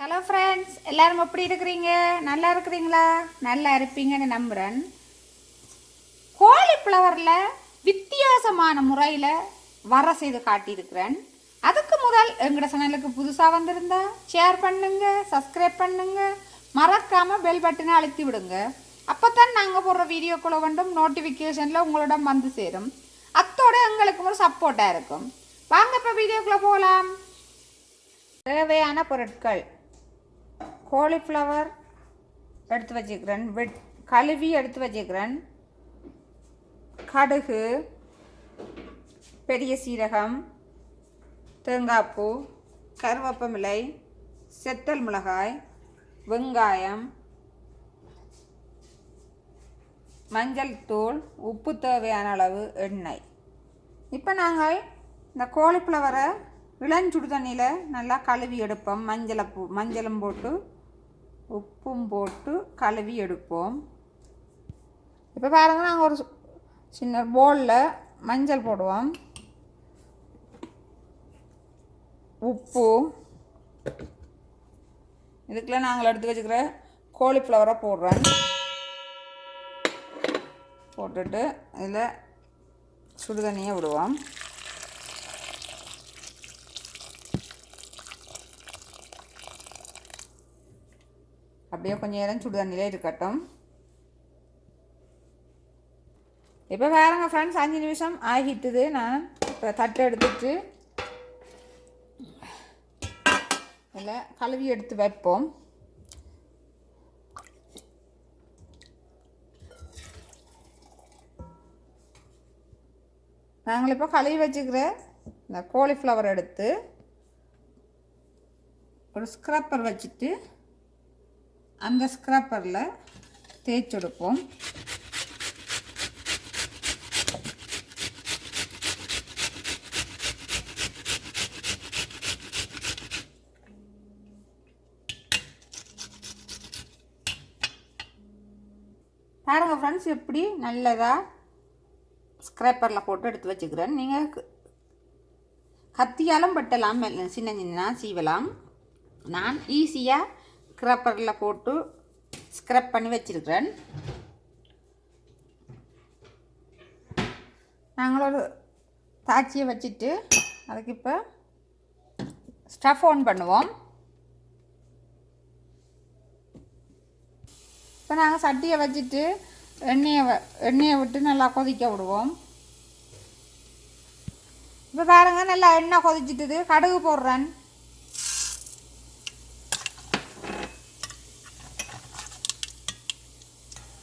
Hello friends எல்லாரும் எப்படி இருக்கிறீங்க? நல்லா இருக்கிறீங்களா? நல்லா இருப்பீங்கன்னு நம்புகிறேன் கோழிஃப்ளவரில் வித்தியாசமான முறையில் வர செய்து காட்டியிருக்கிறேன். அதுக்கு முதல் எங்களோட சேனலுக்கு புதுசாக வந்திருந்தா ஷேர் பண்ணுங்க சப்ஸ்கிரைப் பண்ணுங்க. மறக்காமல் பெல் பட்டனை அழுத்தி விடுங்க. அப்போ தான் நாங்கள் போடுற வீடியோக்குள்ள வந்தும் நோட்டிஃபிகேஷனில் உங்களிடம் வந்து சேரும். அத்தோட எங்களுக்கு ஒரு சப்போர்ட்டாக இருக்கும். வாங்க இப்போ வீடியோக்குள்ளே போகலாம் தேவையான பொருட்கள். காலிஃப்ளவர் எடுத்து வச்சுக்கிறேன். வெட் கழுவி எடுத்து வச்சுக்கிறேன். கடுகு பெரிய சீரகம் தேங்காய்ப்பூ கருவேப்பமிலை செத்தல் மிளகாய் வெங்காயம் மஞ்சள் தூள் உப்பு தேவையான அளவு எண்ணெய். இப்போ நாங்கள் இந்த கோழிஃப்ளவரை இளஞ்சுடு தண்ணியில் நல்லா கழுவி எடுப்போம். மஞ்சளை பூ மஞ்சளும் போட்டு உப்பும் போட்டு கழுவி எடுப்போம். இப்போ பாருங்கள் நாங்கள் ஒரு சின்ன போலில் மஞ்சள் போடுவோம். உப்பு. இதுக்கெல்லாம் நாங்கள் எடுத்து வச்சுக்கிற கோழிஃப்ளவரை போடுறேன் போட்டுட்டு இதில் சுடுதண்ணியை விடுவோம். அப்படியே கொஞ்சம் நேரம் சுடு தண்ணியிலே இருக்கட்டும். இப்போ வேறங்க ஃப்ரெண்ட்ஸ் அஞ்சு நிமிஷம் ஆகிட்டுது. நான் இப்போ தட்டு எடுத்துட்டு இதில் கழுவி எடுத்து வைப்போம். நாங்கள் இப்போ கழுவி வச்சுக்கிற இந்த காலிஃப்ளவர் எடுத்து ஒரு ஸ்க்ரப்பர் வச்சுட்டு அந்த ஸ்க்ரப்பரில் தேய்ச்செடுப்போம் பாருங்க ஃப்ரெண்ட்ஸ் எப்படி நல்லதாக ஸ்க்ரப்பரில் போட்டு எடுத்து வச்சுக்கிறேன். நீங்கள் கத்தியாலும் பட்டலாம் சின்ன சின்ன சீவலாம். நான் ஈஸியாக ஸ்க்ரப்பரில் போட்டு ஸ்க்ரப் பண்ணி வச்சிருக்கிறேன். நாங்கள் ஒரு தாச்சியை வச்சுட்டு அதுக்கு இப்போ ஸ்டஃப் ஆன் பண்ணுவோம். இப்போ நாங்கள் சட்டியை வச்சுட்டு எண்ணெயை வ- எண்ணெயை விட்டு நல்லா கொதிக்க விடுவோம். இப்போ பாருங்க நல்லா எண்ணெய் கொதிச்சிட்டுது. கடுகு போடுறேன்.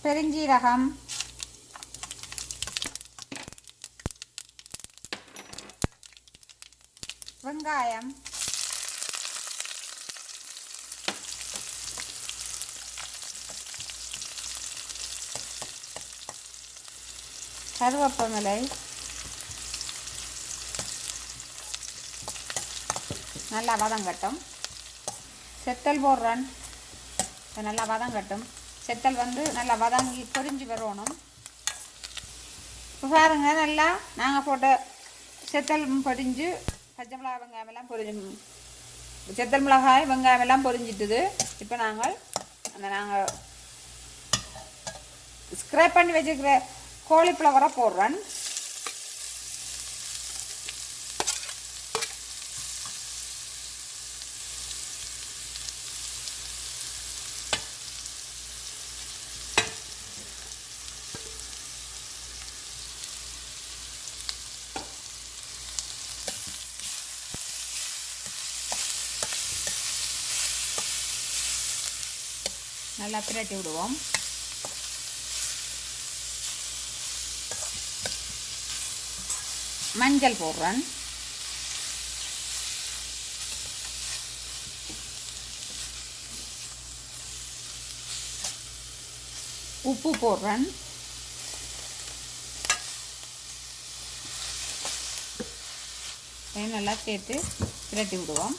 பெருஞ்சீரகம். வெங்காயம். கருவேப்பமிலை நல்லா வதங்கட்டும். செத்தல் போடுறேன். இது நல்லா வதங்கட்டும். செத்தல் வந்து நல்லா வதங்கி பொரிஞ்சு வரணும். இப்போ பாருங்க நல்லா நாங்கள் போட்ட செத்தல் பொரிஞ்சு பச்சை மிளகாய் வெங்காயம் எல்லாம் பொரிஞ்சு செத்தல் மிளகாய் வெங்காயம் எல்லாம் பொரிஞ்சிட்டுது இப்போ நாங்கள் அந்த நாங்கள் ஸ்க்ரேப் பண்ணி வச்சுக்கிற கோழிஃப்ளவரை போடுறேன் நல்லா பிரட்டி விடுவோம். மஞ்சள் போடுறேன். உப்பு போடுறேன். நல்லா சேர்த்து பிரட்டி விடுவோம்.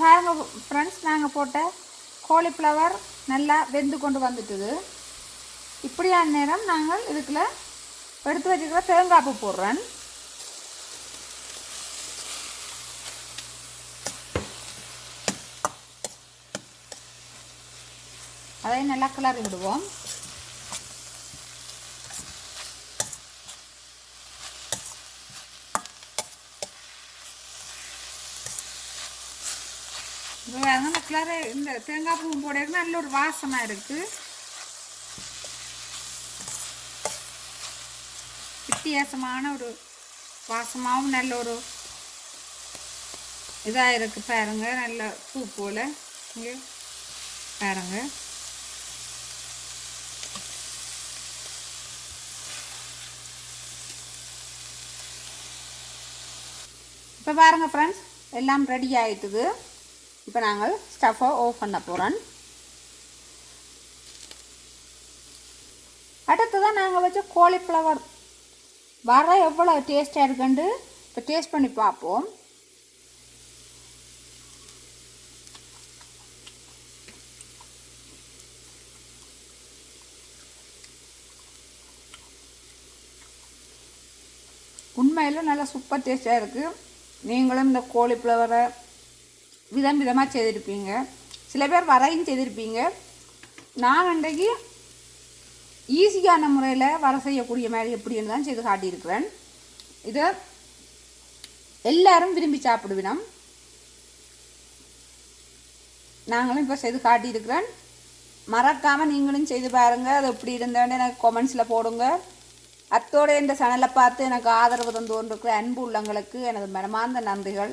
பாருங்கள் ஃப்ரெண்ட்ஸ் நாங்கள் போட்ட காலிஃப்ளவர் நல்லா வெந்து கொண்டு வந்துட்டுது. இப்படியான நேரம் நாங்கள் இதுக்குள்ள எடுத்து வச்சுக்கிற தேங்காய் பூ போடுறேன். அதை நல்லா கிளறி விடுவோம். இப்போ அந்த கிளற இந்த தேங்காய் பூ போட நல்ல ஒரு வாசமாக இருக்குது வித்தியாசமான ஒரு வாசமாகவும் நல்ல ஒரு இதாக இருக்குது பாருங்க. நல்ல பூ போல். இங்கே பாருங்க. இப்போ பாருங்கள் ஃப்ரெண்ட்ஸ் எல்லாம் ரெடி ஆயிட்டுது. இப்போ நாங்கள் ஸ்டஃபை ஆஃப் பண்ண போகிறோம் அடுத்ததாக நாங்கள் வச்ச காலிஃப்ளவர் வர எவ்வளோ டேஸ்ட்டாக இருக்குன்ட்டு இப்போ டேஸ்ட் பண்ணி பார்ப்போம். உண்மையில் நல்லா சூப்பர் டேஸ்ட்டாக இருக்குது நீங்களும் இந்த கோழிஃப்ளவரை விதம் விதமாக செய்திருப்பீங்க. சில பேர் வரையும் செய்திருப்பீங்க. நான் அன்றைக்கு ஈஸியான முறையில் வர செய்யக்கூடிய மாதிரி எப்படின்னு தான் செய்து காட்டியிருக்கிறேன். இதை எல்லாரும் விரும்பி சாப்பிடுவினோம் நாங்களும் இப்போ செய்து காட்டியிருக்கிறேன். மறக்காமல் நீங்களும் செய்து பாருங்கள் அது எப்படி இருந்தேன்னு எனக்கு கொமெண்ட்ஸில் போடுங்க. அத்தோட இந்த சேனலை பார்த்து எனக்கு ஆதரவு தந்து கொண்டிருக்கிற அன்பு உள்ளங்களுக்கு எனது மனமார்ந்த நன்றிகள்.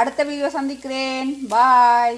அடுத்த வீடியோ சந்திக்கிறேன். பாய்